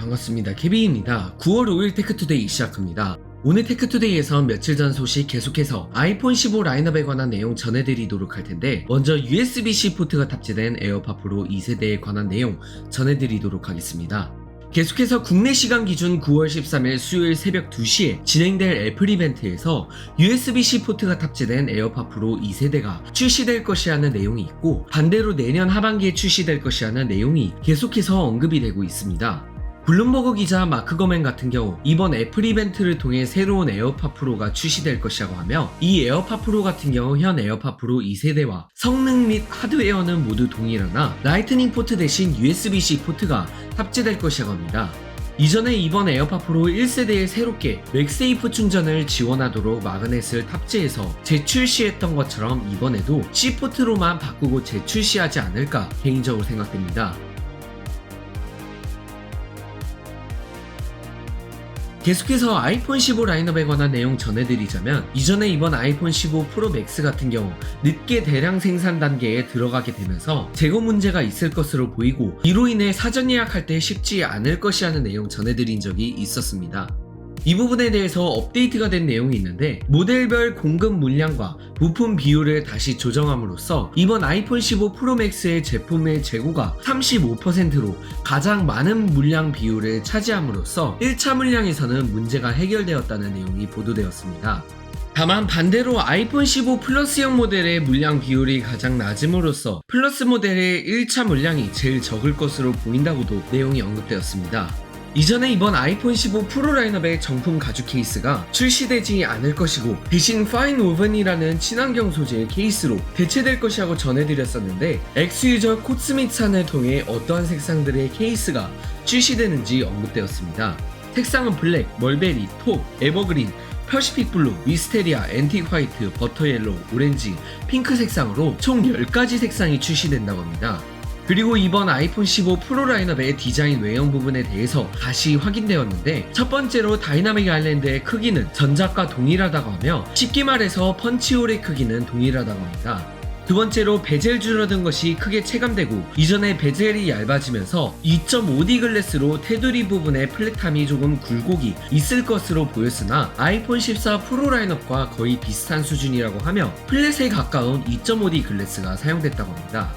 반갑습니다. 케빈입니다. 9월 5일 테크투데이 시작합니다. 오늘 테크투데이에선 며칠 전 소식 계속해서 아이폰 15 라인업에 관한 내용 전해드리도록 할 텐데 먼저 USB-C 포트가 탑재된 에어팟 프로 2세대에 관한 내용 전해드리도록 하겠습니다. 계속해서 국내 시간 기준 9월 13일 수요일 새벽 2시에 진행될 애플 이벤트에서 USB-C 포트가 탑재된 에어팟 프로 2세대가 출시될 것이라는 내용이 있고 반대로 내년 하반기에 출시될 것이라는 내용이 계속해서 언급이 되고 있습니다. 블룸버그 기자 마크 거맨 같은 경우 이번 애플 이벤트를 통해 새로운 에어팟 프로가 출시될 것이라고 하며 이 에어팟 프로 같은 경우 현 에어팟 프로 2세대와 성능 및 하드웨어는 모두 동일하나 라이트닝 포트 대신 USB-C 포트가 탑재될 것이라고 합니다. 이전에 이번 에어팟 프로 1세대에 새롭게 맥세이프 충전을 지원하도록 마그넷을 탑재해서 재출시했던 것처럼 이번에도 C포트로만 바꾸고 재출시하지 않을까 개인적으로 생각됩니다. 계속해서 아이폰 15 라인업에 관한 내용 전해드리자면 이전에 이번 아이폰 15 프로 맥스 같은 경우 늦게 대량 생산 단계에 들어가게 되면서 재고 문제가 있을 것으로 보이고 이로 인해 사전 예약할 때 쉽지 않을 것이라는 내용 전해드린 적이 있었습니다. 이 부분에 대해서 업데이트가 된 내용이 있는데 모델별 공급 물량과 부품 비율을 다시 조정함으로써 이번 아이폰 15 프로 맥스의 제품의 재고가 35%로 가장 많은 물량 비율을 차지함으로써 1차 물량에서는 문제가 해결되었다는 내용이 보도되었습니다. 다만 반대로 아이폰 15 플러스형 모델의 물량 비율이 가장 낮음으로써 플러스 모델의 1차 물량이 제일 적을 것으로 보인다고도 내용이 언급되었습니다. 이전에 이번 아이폰 15 프로 라인업의 정품 가죽 케이스가 출시되지 않을 것이고 대신 파인 오븐이라는 친환경 소재의 케이스로 대체될 것이라고 전해드렸었는데 엑스 유저 코스믹산을 통해 어떠한 색상들의 케이스가 출시되는지 언급되었습니다. 색상은 블랙, 멀베리, 톱, 에버그린, 퍼시픽 블루, 미스테리아, 앤틱 화이트, 버터 옐로우, 오렌지, 핑크 색상으로 총 10가지 색상이 출시된다고 합니다. 그리고 이번 아이폰 15 프로 라인업의 디자인 외형 부분에 대해서 다시 확인되었는데 첫 번째로 다이나믹 아일랜드의 크기는 전작과 동일하다고 하며 쉽게 말해서 펀치홀의 크기는 동일하다고 합니다. 두 번째로 베젤 줄어든 것이 크게 체감되고 이전에 베젤이 얇아지면서 2.5D 글래스로 테두리 부분의 플랫함이 조금 굴곡이 있을 것으로 보였으나 아이폰 14 프로 라인업과 거의 비슷한 수준이라고 하며 플랫에 가까운 2.5D 글래스가 사용됐다고 합니다.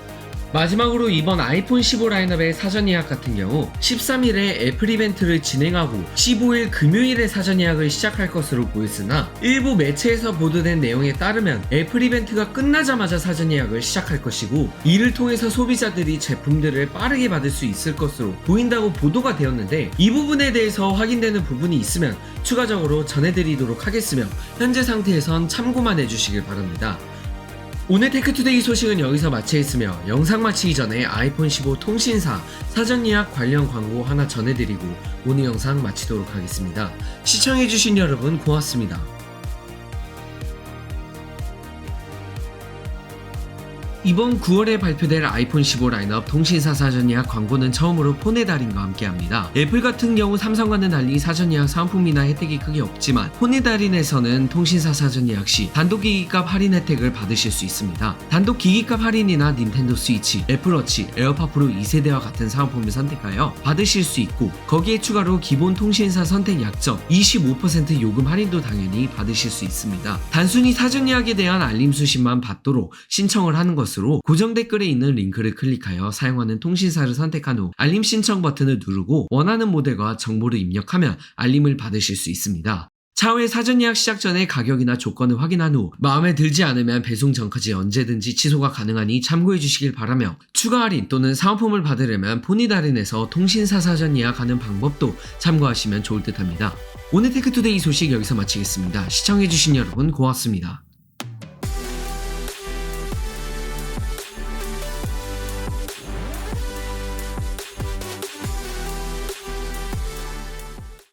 마지막으로 이번 아이폰 15 라인업의 사전 예약 같은 경우 13일에 애플 이벤트를 진행하고 15일 금요일에 사전 예약을 시작할 것으로 보였으나 일부 매체에서 보도된 내용에 따르면 애플 이벤트가 끝나자마자 사전 예약을 시작할 것이고 이를 통해서 소비자들이 제품들을 빠르게 받을 수 있을 것으로 보인다고 보도가 되었는데 이 부분에 대해서 확인되는 부분이 있으면 추가적으로 전해드리도록 하겠으며 현재 상태에선 참고만 해주시길 바랍니다. 오늘 테크투데이 소식은 여기서 마치겠으며 영상 마치기 전에 아이폰 15 통신사 사전 예약 관련 광고 하나 전해드리고 오늘 영상 마치도록 하겠습니다. 시청해주신 여러분 고맙습니다. 이번 9월에 발표될 아이폰 15 라인업 통신사 사전 예약 광고는 처음으로 폰의 달인과 함께합니다. 애플 같은 경우 삼성과는 달리 사전 예약 상품이나 혜택이 크게 없지만 폰의 달인에서는 통신사 사전 예약 시 단독 기기값 할인 혜택을 받으실 수 있습니다. 단독 기기값 할인이나 닌텐도 스위치, 애플워치, 에어팟 프로 2세대와 같은 사은품을 선택하여 받으실 수 있고 거기에 추가로 기본 통신사 선택 약정 25% 요금 할인도 당연히 받으실 수 있습니다. 단순히 사전 예약에 대한 알림 수신만 받도록 신청을 하는 것 으로 고정 댓글에 있는 링크를 클릭하여 사용하는 통신사를 선택한 후 알림 신청 버튼을 누르고 원하는 모델과 정보를 입력하면 알림을 받으실 수 있습니다. 차후에 사전 예약 시작 전에 가격이나 조건을 확인한 후 마음에 들지 않으면 배송 전까지 언제든지 취소가 가능하니 참고해 주시길 바라며 추가 할인 또는 사은품을 받으려면 폰이 달인에서 통신사 사전 예약하는 방법도 참고하시면 좋을 듯 합니다. 오늘 테크투데이 소식 여기서 마치겠습니다. 시청해주신 여러분 고맙습니다.